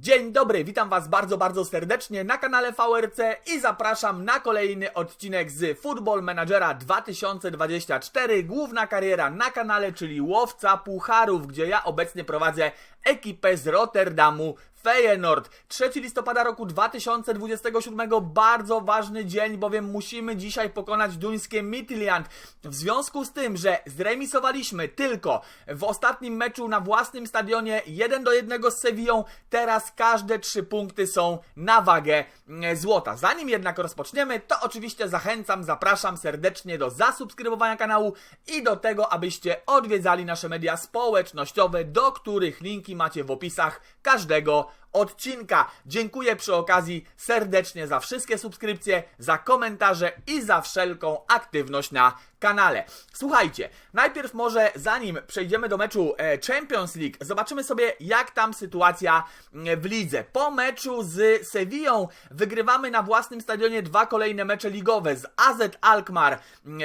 Dzień dobry, witam Was bardzo, bardzo serdecznie na kanale VRC i zapraszam na kolejny odcinek z Football Managera 2024. Główna kariera na kanale, czyli Łowca Pucharów, gdzie ja obecnie prowadzę ekipę z Rotterdamu Feyenoord. 3 listopada roku 2027, bardzo ważny dzień, bowiem musimy dzisiaj pokonać duńskie Midtjylland. W związku z tym, że zremisowaliśmy tylko w ostatnim meczu na własnym stadionie 1 do 1 z Sevillą, teraz każde 3 punkty są na wagę mm, złota. Zanim jednak rozpoczniemy, to oczywiście zachęcam, zapraszam serdecznie do zasubskrybowania kanału i do tego, abyście odwiedzali nasze media społecznościowe, do których linki macie w opisach każdego odcinka. Dziękuję przy okazji serdecznie za wszystkie subskrypcje, za komentarze i za wszelką aktywność na kanale. Słuchajcie, najpierw może zanim przejdziemy do meczu e, Champions League, zobaczymy sobie jak tam sytuacja mm, w lidze. Po meczu z Sevillą wygrywamy na własnym stadionie dwa kolejne mecze ligowe z AZ Alkmaar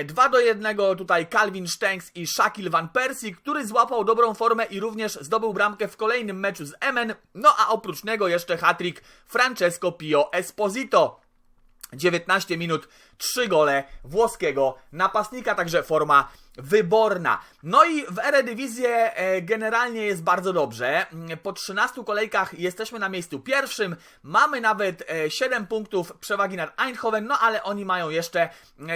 2 do 1 tutaj Calvin Stengs i Shakil Van Persie, który złapał dobrą formę i również zdobył bramkę w kolejnym meczu z Emen. No a oprócz niego jeszcze hatrik Francesco Pio Esposito. 19 minut, 3 gole włoskiego napastnika, także forma wyborna. No i w Eredivisie e, generalnie jest bardzo dobrze. Po 13 kolejkach jesteśmy na miejscu pierwszym. Mamy nawet 7 e, punktów przewagi nad Eindhoven, no ale oni mają jeszcze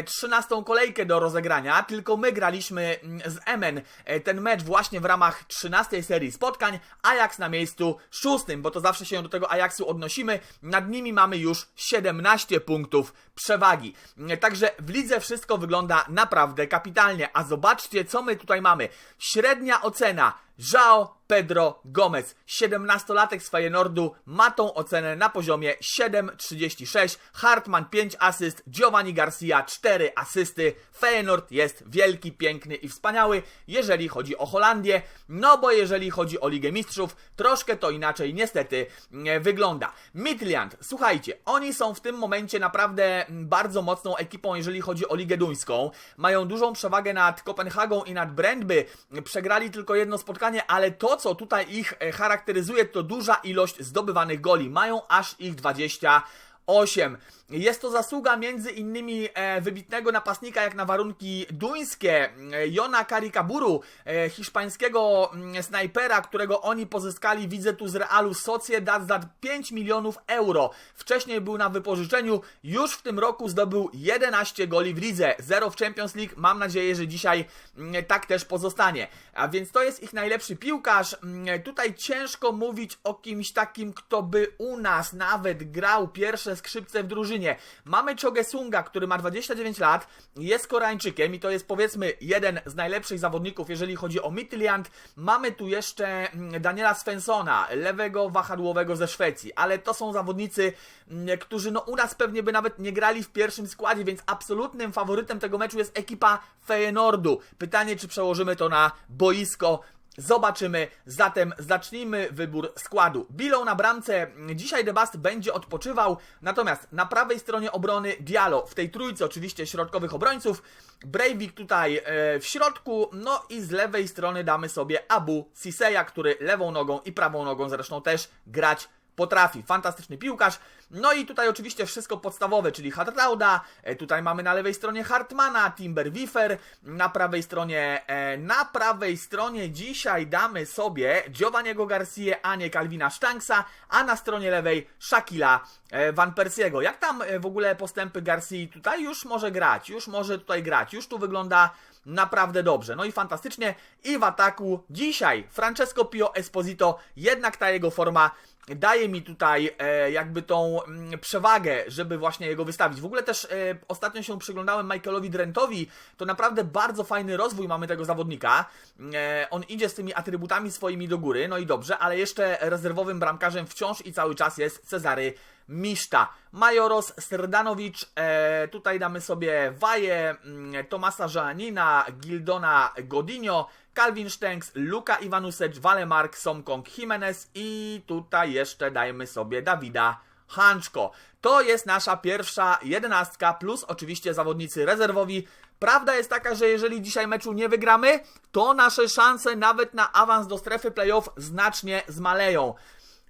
13 e, kolejkę do rozegrania. Tylko my graliśmy z Emen ten mecz właśnie w ramach 13 serii spotkań. Ajax na miejscu szóstym, bo to zawsze się do tego Ajaxu odnosimy. Nad nimi mamy już 17 punktów przewagi. Także w lidze wszystko wygląda naprawdę kapitalnie, a zobaczcie, co my tutaj mamy. Średnia ocena João Pedro Gomez, 17-latek z Feyenoordu, ma tą ocenę na poziomie 7,36. Hartman 5 asyst, Giovanni Garcia 4 asysty. Feyenoord jest wielki, piękny i wspaniały, jeżeli chodzi o Holandię. No bo jeżeli chodzi o Ligę Mistrzów, troszkę to inaczej niestety mm, wygląda. Midland, słuchajcie, oni są w tym momencie naprawdę mm, bardzo mocną ekipą, jeżeli chodzi o Ligę Duńską. Mają dużą przewagę nad Kopenhagą i nad Brandby. Przegrali tylko jedno spotkanie, ale to co tutaj ich e, charakteryzuje, to duża ilość zdobywanych goli. Mają aż ich 20 8. Jest to zasługa między innymi e, wybitnego napastnika jak na warunki duńskie, e, Jona Karikaburu, e, hiszpańskiego mm, snajpera, którego oni pozyskali, widzę tu z Realu Sociedad za 5 milionów euro. Wcześniej był na wypożyczeniu, już w tym roku zdobył 11 goli w lidze, 0 w Champions League. Mam nadzieję, że dzisiaj mm, tak też pozostanie. A więc to jest ich najlepszy piłkarz. Mm, tutaj ciężko mówić o kimś takim, kto by u nas nawet grał pierwsze skrzypce w drużynie. Mamy Chogesunga, który ma 29 lat, jest Koreańczykiem i to jest powiedzmy jeden z najlepszych zawodników, jeżeli chodzi o Midtjylland. Mamy tu jeszcze mm, Daniela Svensona, lewego wahadłowego ze Szwecji, ale to są zawodnicy, mm, którzy no u nas pewnie by nawet nie grali w pierwszym składzie, więc absolutnym faworytem tego meczu jest ekipa Feyenoordu. Pytanie, czy przełożymy to na boisko Zobaczymy. Zatem zacznijmy wybór składu. Bilą na bramce. Dzisiaj Debast będzie odpoczywał. Natomiast na prawej stronie obrony Diallo. W tej trójce oczywiście środkowych obrońców. Breivik tutaj e, w środku. No i z lewej strony damy sobie Abu Siseya, który lewą nogą i prawą nogą zresztą też grać potrafi. Fantastyczny piłkarz. No i tutaj oczywiście wszystko podstawowe, czyli Hartrauda, e, tutaj mamy na lewej stronie Hartmana, Timber Wiffer, na prawej stronie, e, na prawej stronie dzisiaj damy sobie Giovanniego Garcia, a nie Calvina Stanksa, a na stronie lewej Shakila e, Van Persiego. Jak tam w ogóle postępy Garcia tutaj już może grać, już może tutaj grać, już tu wygląda naprawdę dobrze. No i fantastycznie. I w ataku dzisiaj Francesco Pio Esposito, jednak ta jego forma daje mi tutaj e, jakby tą m, mm, przewagę, żeby właśnie jego wystawić. W ogóle też e, ostatnio się przyglądałem Michaelowi Drentowi, to naprawdę bardzo fajny rozwój mamy tego zawodnika. E, on idzie z tymi atrybutami swoimi do góry, no i dobrze, ale jeszcze rezerwowym bramkarzem wciąż i cały czas jest Cezary Miszta. Majoros Srdanowicz, e, tutaj damy sobie Waje, mm, Tomasa Żanina, Gildona Godinio, Calvin Stengs, Luka Iwanusecz, Walemark, Somkong Jimenez i tutaj jeszcze dajmy sobie Dawida Hanczko. To jest nasza pierwsza jedenastka, plus oczywiście zawodnicy rezerwowi. Prawda jest taka, że jeżeli dzisiaj meczu nie wygramy, to nasze szanse nawet na awans do strefy playoff znacznie zmaleją.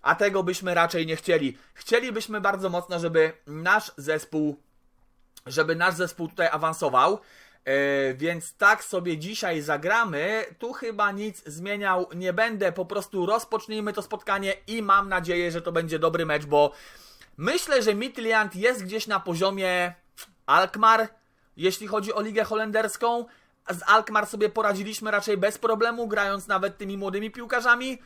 a tego byśmy raczej nie chcieli. Chcielibyśmy bardzo mocno, żeby nasz zespół, żeby nasz zespół tutaj awansował. E, więc tak sobie dzisiaj zagramy. Tu chyba nic zmieniał nie będę. Po prostu rozpocznijmy to spotkanie i mam nadzieję, że to będzie dobry mecz, bo myślę, że Midtjylland jest gdzieś na poziomie Alkmaar, jeśli chodzi o ligę holenderską. Z Alkmaar sobie poradziliśmy raczej bez problemu, grając nawet tymi młodymi piłkarzami.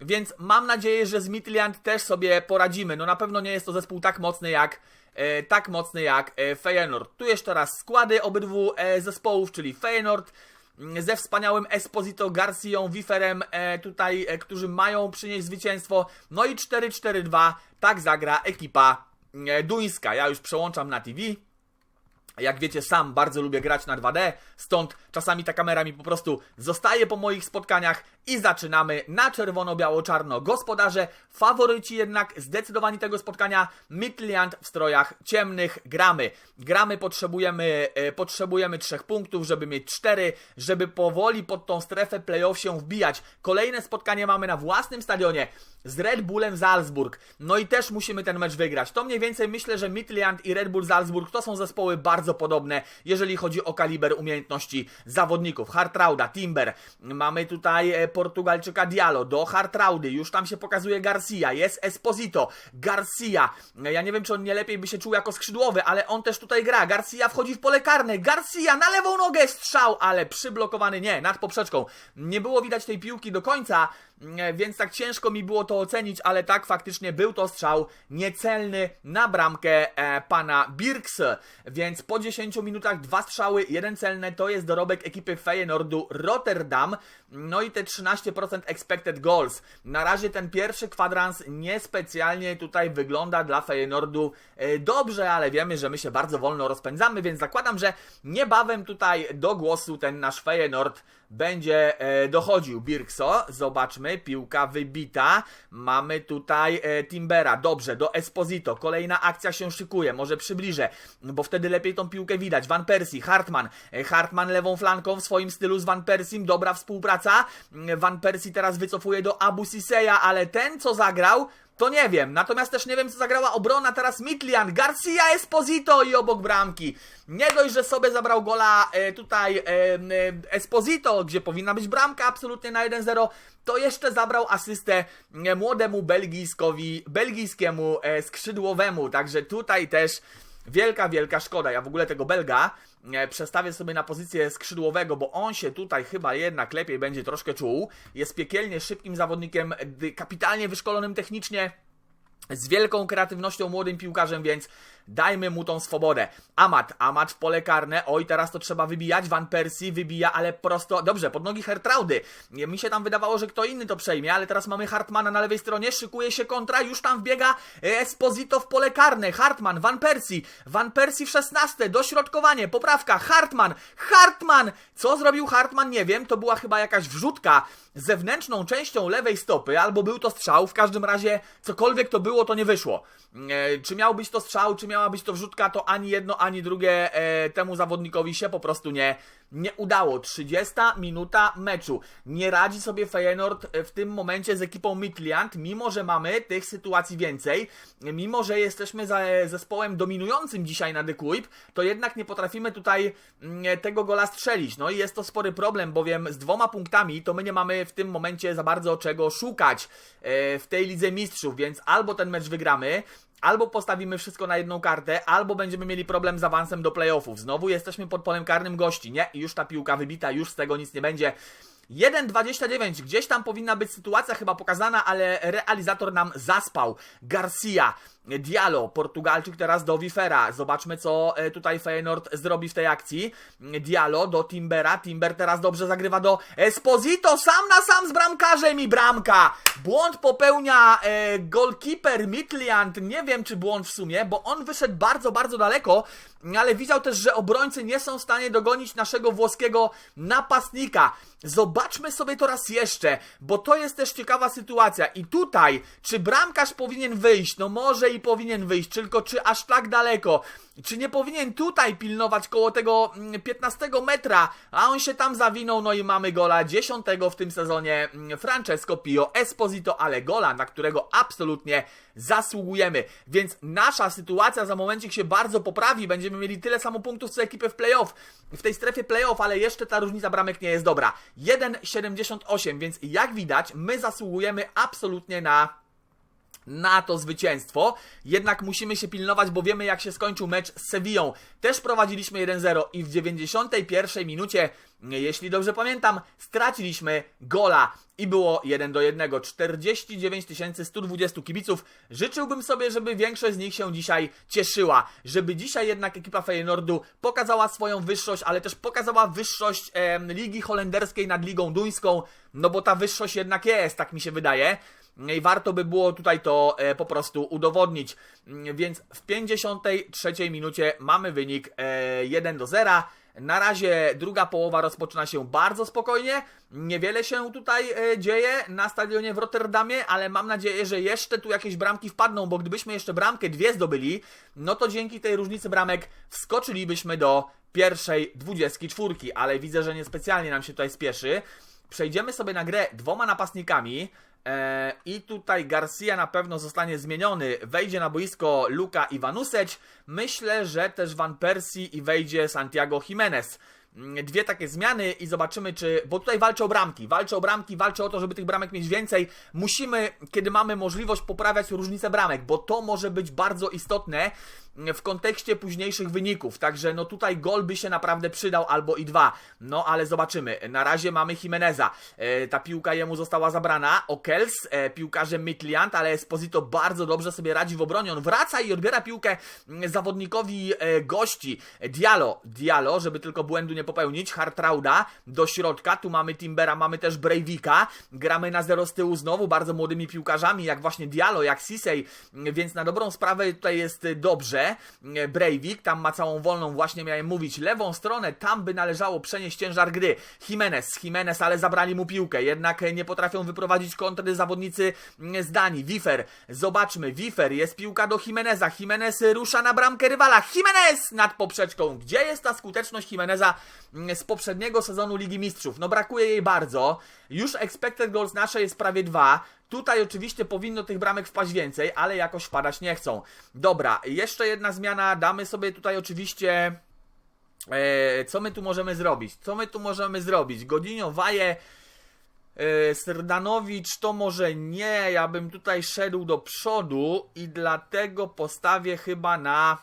Więc mam nadzieję, że z Midtjylland też sobie poradzimy. No na pewno nie jest to zespół tak mocny jak e, tak mocny jak e, Feyenoord. Tu jeszcze raz składy obydwu e, zespołów, czyli Feyenoord mm, ze wspaniałym Esposito, Garcją, Wiferem e, tutaj, e, którzy mają przynieść zwycięstwo. No i 4-4-2, tak zagra ekipa e, duńska. Ja już przełączam na TV. Jak wiecie, sam bardzo lubię grać na 2D, stąd czasami ta kamera mi po prostu zostaje po moich spotkaniach i zaczynamy na czerwono-biało-czarno. Gospodarze, faworyci jednak zdecydowani tego spotkania, Midland w strojach ciemnych gramy. Gramy, potrzebujemy, e, potrzebujemy trzech punktów, żeby mieć cztery, żeby powoli pod tą strefę playoff się wbijać. Kolejne spotkanie mamy na własnym stadionie z Red Bullem Salzburg. No i też musimy ten mecz wygrać. To mniej więcej myślę, że Midland i Red Bull Salzburg to są zespoły bardzo podobne, jeżeli chodzi o kaliber umiejętności zawodników. Hartrauda, Timber, mamy tutaj e, Portugalczyka Diallo, do Hartraudy, już tam się pokazuje Garcia, jest Esposito, Garcia, ja nie wiem, czy on nie lepiej by się czuł jako skrzydłowy, ale on też tutaj gra, Garcia wchodzi w pole karne, Garcia na lewą nogę strzał, ale przyblokowany nie, nad poprzeczką. Nie było widać tej piłki do końca, więc tak ciężko mi było to ocenić, ale tak faktycznie był to strzał niecelny na bramkę e, pana Birks, więc po 10 minutach dwa strzały, jeden celny, to jest dorobek ekipy Feyenoordu Rotterdam, no i te 13% expected goals. Na razie ten pierwszy kwadrans niespecjalnie tutaj wygląda dla Feyenoordu e, dobrze, ale wiemy, że my się bardzo wolno rozpędzamy, więc zakładam, że niebawem tutaj do głosu ten nasz Feyenoord będzie e, dochodził. Birkso, zobaczmy, piłka wybita. Mamy tutaj e, Timbera, dobrze, do Esposito. Kolejna akcja się szykuje, może przybliżę, bo wtedy lepiej tą piłkę widać. Van Persie, Hartman. Hartman lewą flanką w swoim stylu z Van Persim, dobra współpraca. Van Persie teraz wycofuje do Abu Siseya, ale ten co zagrał, to nie wiem. Natomiast też nie wiem, co zagrała obrona teraz Mitlian, Garcia Esposito i obok bramki. Nie dość, że sobie zabrał gola e, tutaj e, e, Esposito, gdzie powinna być bramka absolutnie na 1-0, to jeszcze zabrał asystę młodemu belgijskowi, belgijskiemu e, skrzydłowemu. Także tutaj też wielka, wielka szkoda. Ja w ogóle tego Belga e, przestawię sobie na pozycję skrzydłowego, bo on się tutaj chyba jednak lepiej będzie troszkę czuł. Jest piekielnie szybkim zawodnikiem, kapitalnie wyszkolonym technicznie z wielką kreatywnością młodym piłkarzem, więc dajmy mu tą swobodę. Amat, Amat w pole karne, oj teraz to trzeba wybijać, Van Persie wybija, ale prosto, dobrze, pod nogi Hertraudy. Mi się tam wydawało, że kto inny to przejmie, ale teraz mamy Hartmana na lewej stronie, szykuje się kontra, już tam wbiega Esposito w pole karne, Hartman, Van Persie, Van Persie w 16, dośrodkowanie, poprawka, Hartman, Hartman! Co zrobił Hartman? Nie wiem, to była chyba jakaś wrzutka zewnętrzną częścią lewej stopy, albo był to strzał, w każdym razie cokolwiek to było, to nie wyszło. E, czy miał być to strzał, czy miała być to wrzutka, to ani jedno, ani drugie e, temu zawodnikowi się po prostu nie, nie udało. 30 minuta meczu. Nie radzi sobie Feyenoord w tym momencie z ekipą Midland, mimo że mamy tych sytuacji więcej, mimo że jesteśmy za zespołem dominującym dzisiaj na The Quip, to jednak nie potrafimy tutaj mm, tego gola strzelić. No i jest to spory problem, bowiem z dwoma punktami to my nie mamy w tym momencie za bardzo czego szukać e, w tej Lidze Mistrzów, więc albo ten mecz wygramy, albo postawimy wszystko na jedną kartę, albo będziemy mieli problem z awansem do playoffów. Znowu jesteśmy pod polem karnym gości, nie? I już ta piłka wybita, już z tego nic nie będzie. 1.29, gdzieś tam powinna być sytuacja chyba pokazana, ale realizator nam zaspał. Garcia, Diallo, Portugalczyk teraz do Wifera. Zobaczmy, co e, tutaj Feyenoord zrobi w tej akcji. Diallo do Timbera. Timber teraz dobrze zagrywa do Esposito. Sam na sam z bramkarzem i bramka. Błąd popełnia e, goalkeeper Midland. Nie wiem, czy błąd w sumie, bo on wyszedł bardzo, bardzo daleko, ale widział też, że obrońcy nie są w stanie dogonić naszego włoskiego napastnika. Zobaczmy sobie to raz jeszcze, bo to jest też ciekawa sytuacja. I tutaj, czy bramkarz powinien wyjść? No może i powinien wyjść, tylko czy aż tak daleko? Czy nie powinien tutaj pilnować koło tego mm, 15 metra, a on się tam zawinął, no i mamy gola 10 w tym sezonie mm, Francesco Pio Esposito, ale gola, na którego absolutnie zasługujemy. Więc nasza sytuacja za momencik się bardzo poprawi, będziemy mieli tyle samo punktów co ekipy w playoff, w tej strefie playoff, ale jeszcze ta różnica bramek nie jest dobra. 1,78, więc jak widać, my zasługujemy absolutnie na na to zwycięstwo. Jednak musimy się pilnować, bo wiemy jak się skończył mecz z Sevillą. Też prowadziliśmy 1-0 i w 91 minucie, jeśli dobrze pamiętam, straciliśmy gola i było 1 do 1. 49 120 kibiców. Życzyłbym sobie, żeby większość z nich się dzisiaj cieszyła. Żeby dzisiaj jednak ekipa Feyenoordu pokazała swoją wyższość, ale też pokazała wyższość e, Ligi Holenderskiej nad Ligą Duńską. No bo ta wyższość jednak jest, tak mi się wydaje. I warto by było tutaj to e, po prostu udowodnić. Więc w 53 minucie mamy wynik e, 1 do 0. Na razie druga połowa rozpoczyna się bardzo spokojnie. Niewiele się tutaj e, dzieje na stadionie w Rotterdamie, ale mam nadzieję, że jeszcze tu jakieś bramki wpadną, bo gdybyśmy jeszcze bramkę dwie zdobyli, no to dzięki tej różnicy bramek wskoczylibyśmy do pierwszej dwudziestki czwórki, ale widzę, że niespecjalnie nam się tutaj spieszy. Przejdziemy sobie na grę dwoma napastnikami. E, I tutaj Garcia na pewno zostanie zmieniony. Wejdzie na boisko Luka Iwanuseć. Myślę, że też Van Persie i wejdzie Santiago Jimenez. Mm, dwie takie zmiany i zobaczymy, czy. Bo tutaj walczę o bramki. Walczę o bramki, walczę o to, żeby tych bramek mieć więcej. Musimy, kiedy mamy możliwość, poprawiać różnicę bramek, bo to może być bardzo istotne w kontekście późniejszych wyników. Także no tutaj gol by się naprawdę przydał albo i dwa. No ale zobaczymy. Na razie mamy Jimeneza. E, ta piłka jemu została zabrana. Okels, e, piłkarze Midland, ale Esposito bardzo dobrze sobie radzi w obronie. On wraca i odbiera piłkę mm, zawodnikowi e, gości. Dialo, Dialo, żeby tylko błędu nie popełnić. Hartrauda do środka. Tu mamy Timbera, mamy też Breivika. Gramy na zero z tyłu znowu, bardzo młodymi piłkarzami, jak właśnie Dialo, jak Sisej, więc na dobrą sprawę tutaj jest dobrze. Breivik, tam ma całą wolną, właśnie miałem mówić, lewą stronę, tam by należało przenieść ciężar gry. Jimenez, Jimenez, ale zabrali mu piłkę, jednak nie potrafią wyprowadzić kontry zawodnicy z Danii. Wifer, zobaczmy, Wifer, jest piłka do Jimeneza, Jimenez rusza na bramkę rywala, Jimenez nad poprzeczką. Gdzie jest ta skuteczność Jimeneza z poprzedniego sezonu Ligi Mistrzów? No brakuje jej bardzo. Już expected goals nasze jest prawie dwa. Tutaj oczywiście powinno tych bramek wpaść więcej, ale jakoś wpadać nie chcą. Dobra, jeszcze jedna zmiana. Damy sobie tutaj oczywiście... E, co my tu możemy zrobić? Co my tu możemy zrobić? Godinio, Waje... E, Serdanowicz to może nie, ja bym tutaj szedł do przodu i dlatego postawię chyba na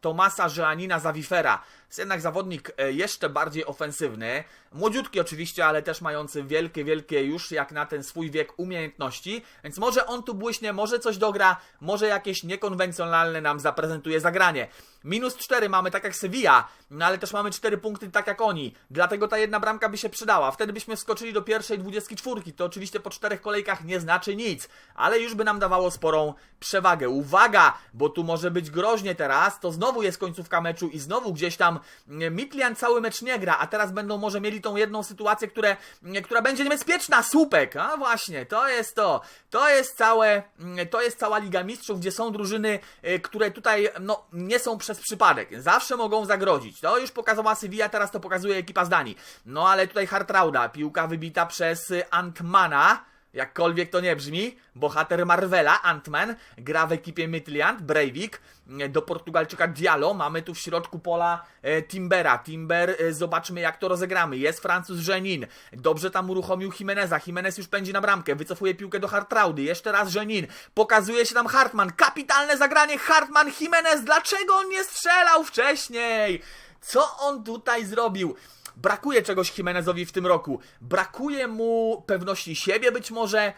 Tomasa Żeanina Zawifera. Jest jednak zawodnik e, jeszcze bardziej ofensywny. Młodziutki oczywiście, ale też mający wielkie, wielkie już jak na ten swój wiek umiejętności. Więc może on tu błyśnie, może coś dogra, może jakieś niekonwencjonalne nam zaprezentuje zagranie. Minus 4 mamy tak jak Sevilla, no ale też mamy 4 punkty tak jak oni. Dlatego ta jedna bramka by się przydała. Wtedy byśmy wskoczyli do pierwszej 24. To oczywiście po czterech kolejkach nie znaczy nic, ale już by nam dawało sporą przewagę. Uwaga, bo tu może być groźnie teraz. To znowu jest końcówka meczu i znowu gdzieś tam Midland cały mecz nie gra, a teraz będą może mieli tą jedną sytuację, które, która będzie niebezpieczna. Słupek, a właśnie, to jest to. To jest całe, to jest cała Liga Mistrzów, gdzie są drużyny, które tutaj no, nie są przez przypadek. Zawsze mogą zagrozić. To już pokazała Sevilla, teraz to pokazuje ekipa z Danii. No ale tutaj Hartrauda, piłka wybita przez Antmana. Jakkolwiek to nie brzmi, bohater Marvela, Ant-Man, gra w ekipie Midland, Breivik, do Portugalczyka Diallo, mamy tu w środku pola e, Timbera, Timber, e, zobaczmy jak to rozegramy, jest Francuz Żenin, dobrze tam uruchomił Jimeneza, Jimenez już pędzi na bramkę, wycofuje piłkę do Hartraudy, jeszcze raz Żenin, pokazuje się tam Hartman, kapitalne zagranie, Hartman, Jimenez, dlaczego on nie strzelał wcześniej? Co on tutaj zrobił? Brakuje czegoś Jimenezowi w tym roku. Brakuje mu pewności siebie być może.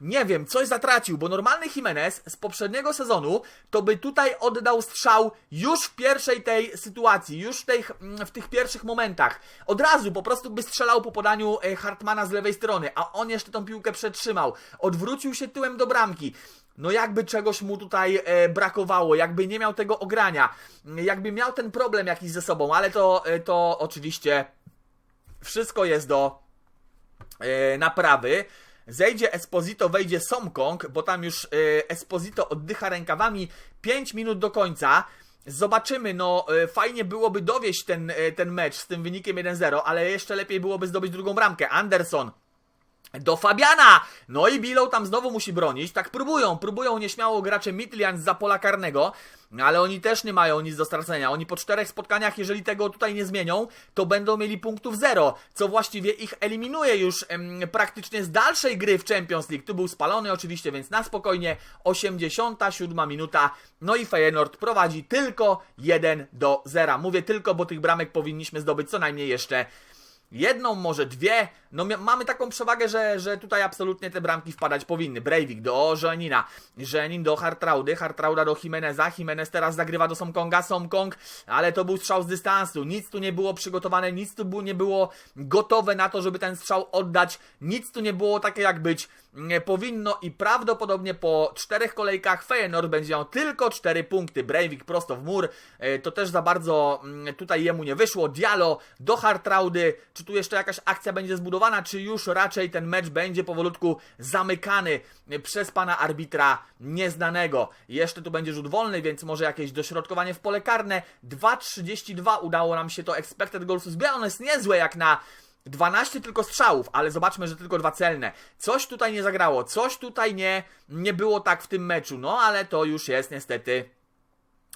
Nie wiem, coś zatracił, bo normalny Jimenez z poprzedniego sezonu to by tutaj oddał strzał już w pierwszej tej sytuacji, już w, tej, w tych pierwszych momentach. Od razu po prostu by strzelał po podaniu e, Hartmana z lewej strony, a on jeszcze tą piłkę przetrzymał. Odwrócił się tyłem do bramki no jakby czegoś mu tutaj e, brakowało, jakby nie miał tego ogrania, jakby miał ten problem jakiś ze sobą, ale to, e, to oczywiście wszystko jest do e, naprawy. zejdzie Esposito, wejdzie Somkong, bo tam już y, Esposito oddycha rękawami 5 minut do końca. Zobaczymy, no y, fajnie byłoby dowieść ten, y, ten mecz z tym wynikiem 1-0, ale jeszcze lepiej byłoby zdobyć drugą bramkę. Anderson do Fabiana! No i Billow tam znowu musi bronić. Tak próbują, próbują nieśmiało gracze Midland za pola karnego, ale oni też nie mają nic do stracenia. Oni po czterech spotkaniach, jeżeli tego tutaj nie zmienią, to będą mieli punktów zero, co właściwie ich eliminuje już em, praktycznie z dalszej gry w Champions League. Tu był spalony oczywiście, więc na spokojnie 87 minuta. No i Feyenoord prowadzi tylko 1 do 0. Mówię tylko, bo tych bramek powinniśmy zdobyć co najmniej jeszcze jedną, może dwie. No mamy taką przewagę, że, że tutaj absolutnie te bramki wpadać powinny. Breivik do Żenina, Żenin do Hartraudy, Hartrauda do Jimeneza, Jimenez teraz zagrywa do Somkonga, Somkong, ale to był strzał z dystansu. Nic tu nie było przygotowane, nic tu nie było gotowe na to, żeby ten strzał oddać. Nic tu nie było takie jak być powinno i prawdopodobnie po czterech kolejkach Feyenoord będzie miał tylko cztery punkty. Breivik prosto w mur, e, to też za bardzo mm, tutaj jemu nie wyszło. Diallo do Hartraudy, czy tu jeszcze jakaś akcja będzie zbudowana, czy już raczej ten mecz będzie powolutku zamykany przez pana arbitra nieznanego. Jeszcze tu będzie rzut wolny, więc może jakieś dośrodkowanie w pole karne. 2.32 udało nam się to expected goals zbierać. Ono jest niezłe jak na 12 tylko strzałów, ale zobaczmy, że tylko dwa celne. Coś tutaj nie zagrało, coś tutaj nie, nie było tak w tym meczu, no ale to już jest niestety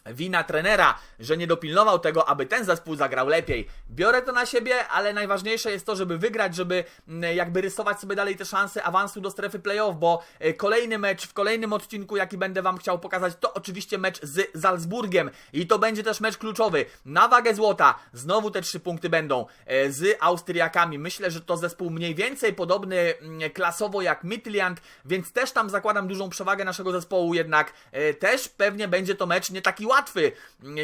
wina trenera, że nie dopilnował tego, aby ten zespół zagrał lepiej. Biorę to na siebie, ale najważniejsze jest to, żeby wygrać, żeby mm, jakby rysować sobie dalej te szanse awansu do strefy playoff, bo e, kolejny mecz w kolejnym odcinku, jaki będę Wam chciał pokazać, to oczywiście mecz z Salzburgiem i to będzie też mecz kluczowy. Na wagę złota znowu te trzy punkty będą e, z Austriakami. Myślę, że to zespół mniej więcej podobny mm, klasowo jak Midland, więc też tam zakładam dużą przewagę naszego zespołu, jednak e, też pewnie będzie to mecz nie taki łatwy.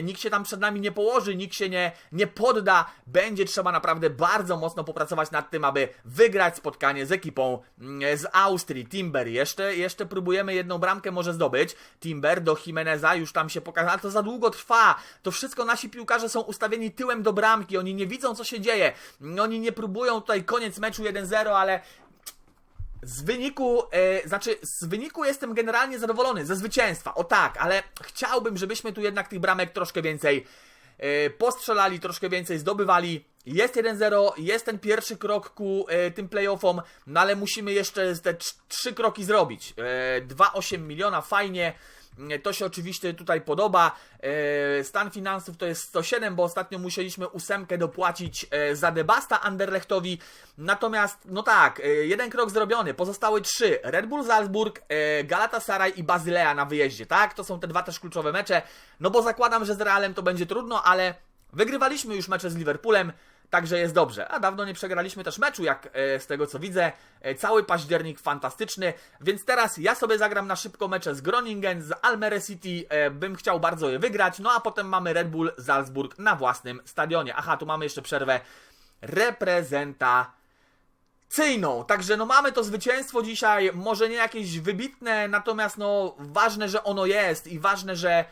Nikt się tam przed nami nie położy, nikt się nie, nie podda. Będzie trzeba naprawdę bardzo mocno popracować nad tym, aby wygrać spotkanie z ekipą mm, z Austrii. Timber jeszcze, jeszcze próbujemy jedną bramkę może zdobyć. Timber do Jimeneza już tam się pokazał, ale to za długo trwa. To wszystko nasi piłkarze są ustawieni tyłem do bramki. Oni nie widzą, co się dzieje. Oni nie próbują tutaj koniec meczu 1-0, ale z wyniku, e, znaczy z wyniku jestem generalnie zadowolony, ze zwycięstwa, o tak, ale chciałbym, żebyśmy tu jednak tych bramek troszkę więcej e, postrzelali, troszkę więcej zdobywali. Jest 1-0, jest ten pierwszy krok ku e, tym playoffom, no ale musimy jeszcze te trzy kroki zrobić. E, 2,8 miliona, fajnie. To się oczywiście tutaj podoba. E, stan finansów to jest 107, bo ostatnio musieliśmy ósemkę dopłacić e, za Debasta Anderlechtowi. Natomiast, no tak, e, jeden krok zrobiony, pozostały trzy. Red Bull Salzburg, Galatasaray i Bazylea na wyjeździe, tak? To są te dwa też kluczowe mecze. No bo zakładam, że z Realem to będzie trudno, ale wygrywaliśmy już mecze z Liverpoolem. Także jest dobrze. A dawno nie przegraliśmy też meczu, jak e, z tego co widzę. E, cały październik fantastyczny. Więc teraz ja sobie zagram na szybko mecze z Groningen, z Almere City. E, bym chciał bardzo je wygrać. No a potem mamy Red Bull Salzburg na własnym stadionie. Aha, tu mamy jeszcze przerwę reprezentacyjną. Także no mamy to zwycięstwo dzisiaj, może nie jakieś wybitne, natomiast no ważne, że ono jest i ważne, że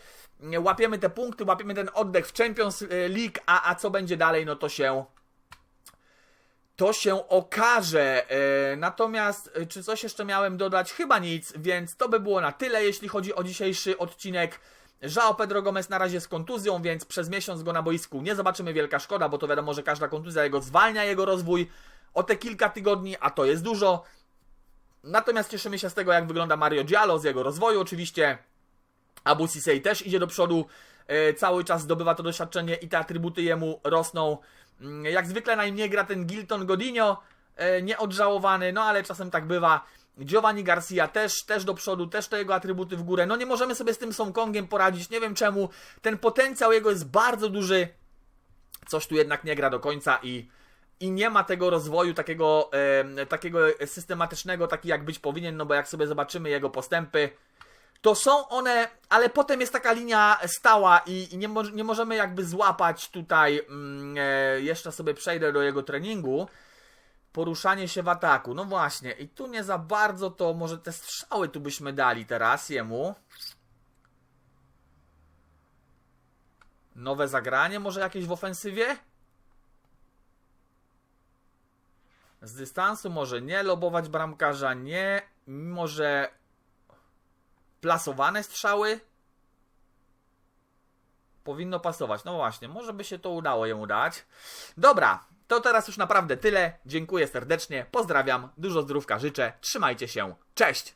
łapiemy te punkty, łapiemy ten oddech w Champions League, a, a co będzie dalej, no to się to się okaże. E, natomiast, e, czy coś jeszcze miałem dodać? Chyba nic, więc to by było na tyle, jeśli chodzi o dzisiejszy odcinek. Żao Pedro Gomez na razie z kontuzją, więc przez miesiąc go na boisku nie zobaczymy. Wielka szkoda, bo to wiadomo, że każda kontuzja jego zwalnia jego rozwój o te kilka tygodni, a to jest dużo. Natomiast cieszymy się z tego, jak wygląda Mario Diallo, z jego rozwoju oczywiście. Abu Sisei też idzie do przodu, e, cały czas zdobywa to doświadczenie i te atrybuty jemu rosną. Mm, jak zwykle najmniej gra ten Gilton Godinho, e, nieodżałowany, no ale czasem tak bywa. Giovanni Garcia też, też do przodu, też te jego atrybuty w górę. No nie możemy sobie z tym Songkongiem poradzić, nie wiem czemu. Ten potencjał jego jest bardzo duży. Coś tu jednak nie gra do końca i, i nie ma tego rozwoju takiego, e, takiego systematycznego, taki jak być powinien, no bo jak sobie zobaczymy jego postępy, to są one, ale potem jest taka linia stała i, i nie, mo nie, możemy jakby złapać tutaj, mm, e, jeszcze sobie przejdę do jego treningu, poruszanie się w ataku. No właśnie, i tu nie za bardzo to, może te strzały tu byśmy dali teraz jemu. Nowe zagranie może jakieś w ofensywie? Z dystansu może nie, lobować bramkarza nie, może plasowane strzały powinno pasować. No właśnie, może by się to udało jemu dać. Dobra, to teraz już naprawdę tyle. Dziękuję serdecznie, pozdrawiam, dużo zdrówka życzę, trzymajcie się, cześć!